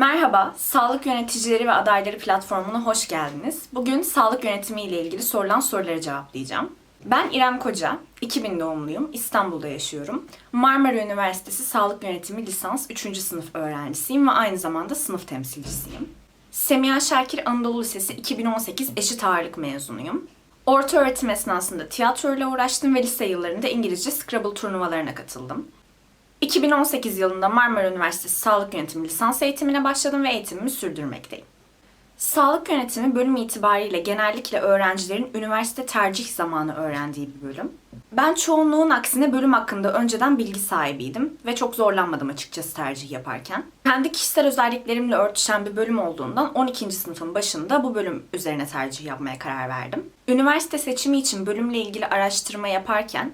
Merhaba, Sağlık Yöneticileri ve Adayları platformuna hoş geldiniz. Bugün sağlık yönetimi ile ilgili sorulan soruları cevaplayacağım. Ben İrem Koca, 2000 doğumluyum, İstanbul'da yaşıyorum. Marmara Üniversitesi Sağlık Yönetimi Lisans 3. sınıf öğrencisiyim ve aynı zamanda sınıf temsilcisiyim. Semiha Şakir Anadolu Lisesi 2018 eşit ağırlık mezunuyum. Orta öğretim esnasında tiyatroyla uğraştım ve lise yıllarında İngilizce Scrabble turnuvalarına katıldım. 2018 yılında Marmara Üniversitesi Sağlık Yönetimi lisans eğitimine başladım ve eğitimimi sürdürmekteyim. Sağlık yönetimi bölüm itibariyle genellikle öğrencilerin üniversite tercih zamanı öğrendiği bir bölüm. Ben çoğunluğun aksine bölüm hakkında önceden bilgi sahibiydim ve çok zorlanmadım açıkçası tercih yaparken. Kendi kişisel özelliklerimle örtüşen bir bölüm olduğundan 12. sınıfın başında bu bölüm üzerine tercih yapmaya karar verdim. Üniversite seçimi için bölümle ilgili araştırma yaparken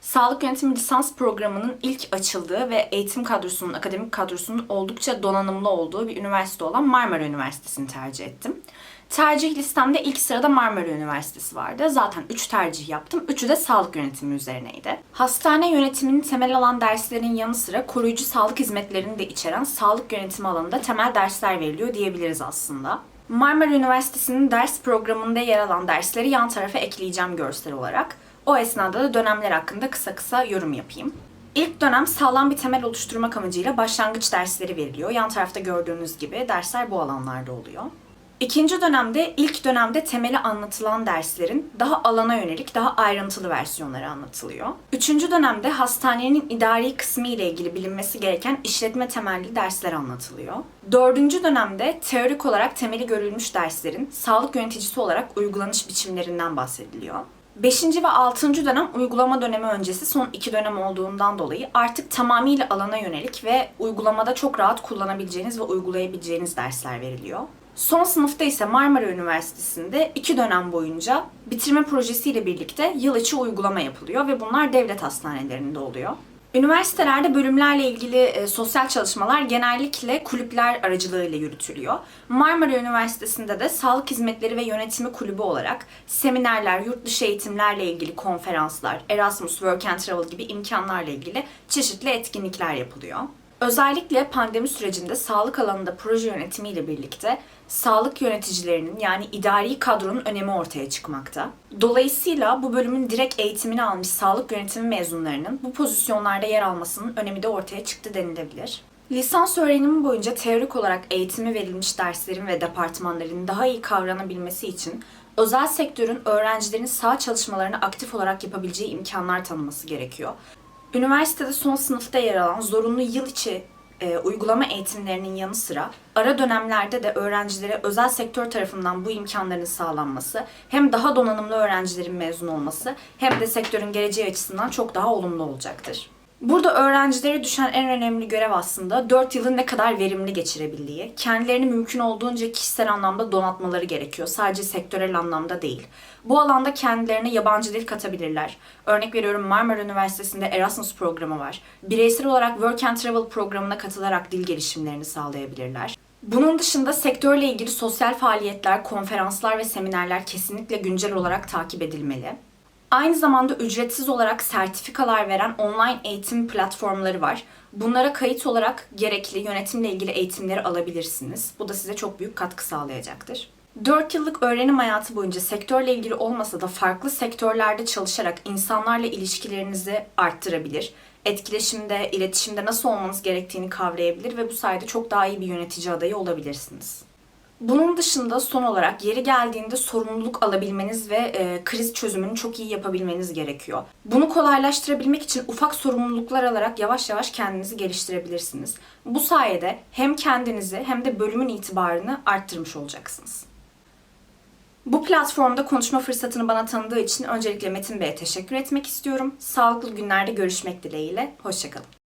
Sağlık Yönetimi lisans programının ilk açıldığı ve eğitim kadrosunun, akademik kadrosunun oldukça donanımlı olduğu bir üniversite olan Marmara Üniversitesi'ni tercih ettim. Tercih listemde ilk sırada Marmara Üniversitesi vardı. Zaten 3 tercih yaptım. Üçü de sağlık yönetimi üzerineydi. Hastane yönetiminin temel alan derslerin yanı sıra koruyucu sağlık hizmetlerini de içeren sağlık yönetimi alanında temel dersler veriliyor diyebiliriz aslında. Marmara Üniversitesi'nin ders programında yer alan dersleri yan tarafa ekleyeceğim görsel olarak. O esnada da dönemler hakkında kısa kısa yorum yapayım. İlk dönem sağlam bir temel oluşturmak amacıyla başlangıç dersleri veriliyor. Yan tarafta gördüğünüz gibi dersler bu alanlarda oluyor. İkinci dönemde ilk dönemde temeli anlatılan derslerin daha alana yönelik daha ayrıntılı versiyonları anlatılıyor. Üçüncü dönemde hastanenin idari kısmı ile ilgili bilinmesi gereken işletme temelli dersler anlatılıyor. Dördüncü dönemde teorik olarak temeli görülmüş derslerin sağlık yöneticisi olarak uygulanış biçimlerinden bahsediliyor. 5. ve 6. dönem uygulama dönemi öncesi son iki dönem olduğundan dolayı artık tamamıyla alana yönelik ve uygulamada çok rahat kullanabileceğiniz ve uygulayabileceğiniz dersler veriliyor. Son sınıfta ise Marmara Üniversitesi'nde iki dönem boyunca bitirme projesiyle birlikte yıl içi uygulama yapılıyor ve bunlar devlet hastanelerinde oluyor. Üniversitelerde bölümlerle ilgili e, sosyal çalışmalar genellikle kulüpler aracılığıyla yürütülüyor. Marmara Üniversitesi'nde de Sağlık Hizmetleri ve Yönetimi Kulübü olarak seminerler, yurt dışı eğitimlerle ilgili konferanslar, Erasmus Work and Travel gibi imkanlarla ilgili çeşitli etkinlikler yapılıyor. Özellikle pandemi sürecinde sağlık alanında proje yönetimiyle birlikte sağlık yöneticilerinin yani idari kadronun önemi ortaya çıkmakta. Dolayısıyla bu bölümün direkt eğitimini almış sağlık yönetimi mezunlarının bu pozisyonlarda yer almasının önemi de ortaya çıktı denilebilir. Lisans öğrenimi boyunca teorik olarak eğitimi verilmiş derslerin ve departmanların daha iyi kavranabilmesi için özel sektörün öğrencilerin sağ çalışmalarını aktif olarak yapabileceği imkanlar tanıması gerekiyor. Üniversitede son sınıfta yer alan zorunlu yıl içi e, uygulama eğitimlerinin yanı sıra ara dönemlerde de öğrencilere özel sektör tarafından bu imkanların sağlanması hem daha donanımlı öğrencilerin mezun olması hem de sektörün geleceği açısından çok daha olumlu olacaktır. Burada öğrencilere düşen en önemli görev aslında 4 yılın ne kadar verimli geçirebildiği, kendilerini mümkün olduğunca kişisel anlamda donatmaları gerekiyor. Sadece sektörel anlamda değil. Bu alanda kendilerine yabancı dil katabilirler. Örnek veriyorum Marmara Üniversitesi'nde Erasmus programı var. Bireysel olarak Work and Travel programına katılarak dil gelişimlerini sağlayabilirler. Bunun dışında sektörle ilgili sosyal faaliyetler, konferanslar ve seminerler kesinlikle güncel olarak takip edilmeli. Aynı zamanda ücretsiz olarak sertifikalar veren online eğitim platformları var. Bunlara kayıt olarak gerekli yönetimle ilgili eğitimleri alabilirsiniz. Bu da size çok büyük katkı sağlayacaktır. 4 yıllık öğrenim hayatı boyunca sektörle ilgili olmasa da farklı sektörlerde çalışarak insanlarla ilişkilerinizi arttırabilir. Etkileşimde, iletişimde nasıl olmanız gerektiğini kavrayabilir ve bu sayede çok daha iyi bir yönetici adayı olabilirsiniz. Bunun dışında son olarak yeri geldiğinde sorumluluk alabilmeniz ve e, kriz çözümünü çok iyi yapabilmeniz gerekiyor. Bunu kolaylaştırabilmek için ufak sorumluluklar alarak yavaş yavaş kendinizi geliştirebilirsiniz. Bu sayede hem kendinizi hem de bölümün itibarını arttırmış olacaksınız. Bu platformda konuşma fırsatını bana tanıdığı için öncelikle Metin Bey'e teşekkür etmek istiyorum. Sağlıklı günlerde görüşmek dileğiyle. Hoşçakalın.